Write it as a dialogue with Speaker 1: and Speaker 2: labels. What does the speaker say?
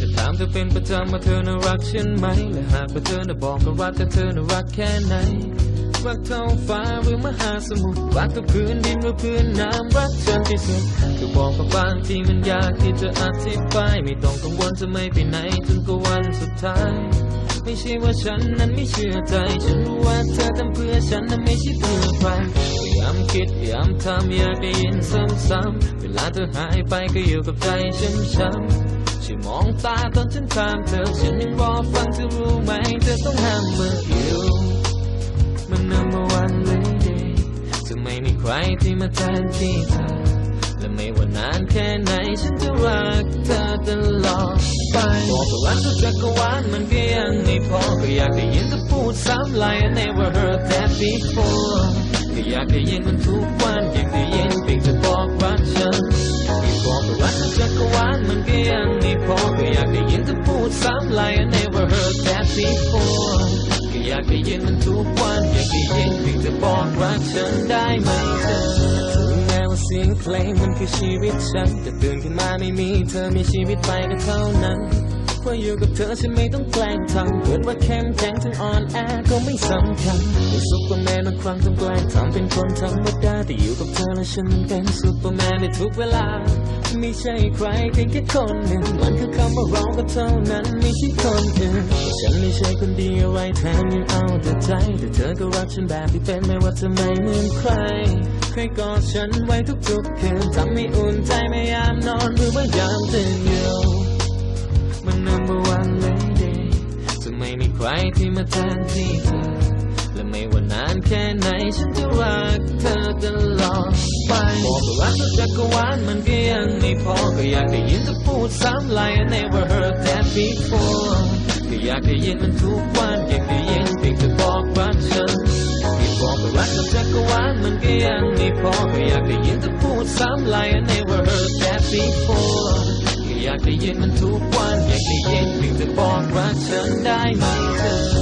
Speaker 1: จะถามเธอเป็นประจำว่าเธอน่ารักฉันไหม และหากว่าเธอน่ะบอกก็รักแต่เธอน่ารักแค่ไหน รักเท่าฟ้าหรือมหาสมุทร รักกับพื้นดินหรือพื้นน้ำรักฉันที่สุดก็บอกกับบางที่มันยากที่จะอธิบาย ไม่ต้องกังวลจะไม่ไปไหนจนกว่าวันสุดท้าย ไม่ใช่ว่าฉันนั้นไม่เชื่อใจ ฉันรู้ว่าเธอทำเพื่อฉันนั้นไม่ใช่เพื่อใครพยายามคิดพยายามทำอยากได้ยินซ้ำๆเวลาเธอหายไปก็อยู่กับใจช้ำๆ ช่มองตาตอนฉันถามเธอฉันยังรอฟังเธอรู้ไหมเธอต้องห้ามเมื่ออยู่มัน number one lady จะไม่มีใครที่มาแทนที่เธอและไม่ว่านานแค่ไหนฉันจะรักเธอตลอดไปบอกว่ารักทุกจักรวาลมันก็ยังไม่พอก็อยากได้ยินเธอพูดซ้ำ like I never heard that before ก็อยากได้ยินมันทุกวันอยากได้ยินเพียงเธอบอกรักฉันบอกว่ารักทุกจักรวาลมันก็ยัง ดซ้ำ like I never heard that before ก็อยากได้ยินมันทุกวัน อยากได้ยินเพียงจะบอกรักฉันได้ไหมเธอถึงแม้ว่าเสียงเพลงมันคือชีวิตฉัน แต่ตื่นขึ้นมาไม่มีเธอมีชีวิตไปก็เท่านั้น ว่าอยู่กับเธอฉันไม่ต้องแกล้งทำเกิดว่าเข้มแข็งถึงอ่อนแอก็ไม่สำคัญเป็นซุปเปอร์แมนบางครั้งต้องแกล้งทำเป็นคนธรรมดาแต่อยู่กับเธอแล้วฉันเป็นซุปเปอร์แมนในทุกเวลา ไม่ใช่ใครเพียงแค่คนหนึ่งมันคือคำว่าเราก็เท่านั้นไม่ใช่คนอื่นฉันไม่ใช่คนดีอะไรแถมยังเอาแต่ใจ แต่เธอก็รักฉันแบบที่เป็นไม่ว่าจะไม่เหมือนใครเคยกอดฉันไว้ทุกๆคืนทำให้อุ่นใจไม่ยามนอน ที่มาแทนที่เธอ และไม่ว่านานแค่ไหนฉันจะรักเธอตลอดไปบอกว่ารักทุกจักรวาลมันก็ยังไม่พอ ก็อยากได้ยินเธอพูดซ้ำ like I never heard that before ก็อยากได้ยินมันทุกวันอยากได้ยินเพียงเธอบอกรักฉันที่บอกว่ารักทุกจักรวาลมันก็ยังไม่พอ ก็อยากได้ยินเธอพูดซ้ำ like I never heard that before ากได้ยินมันทุกวันอยากได้ยินเพียงแต่บอกรักฉันได้ไหมเธอ